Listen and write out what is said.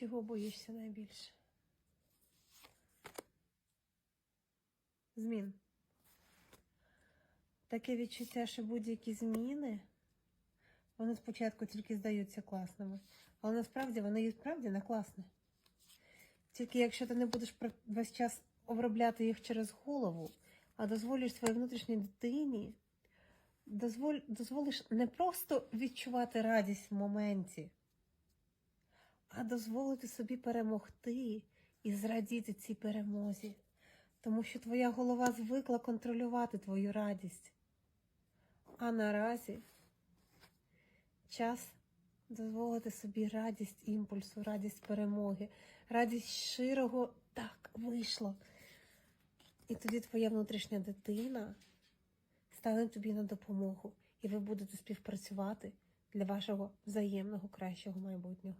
Чого боїшся найбільше? Змін. Таке відчуття, що будь-які зміни, вони спочатку тільки здаються класними, але насправді вони і справді не класні. Тільки якщо ти не будеш весь час обробляти їх через голову, а дозволиш своїй внутрішній дитині, дозволиш не просто відчувати радість в моменті, а дозволити собі перемогти і зрадіти цій перемозі. Тому що твоя голова звикла контролювати твою радість. А наразі час дозволити собі радість імпульсу, радість перемоги, радість щирого так вийшло. І тоді твоя внутрішня дитина стане тобі на допомогу, і ви будете співпрацювати для вашого взаємного кращого майбутнього.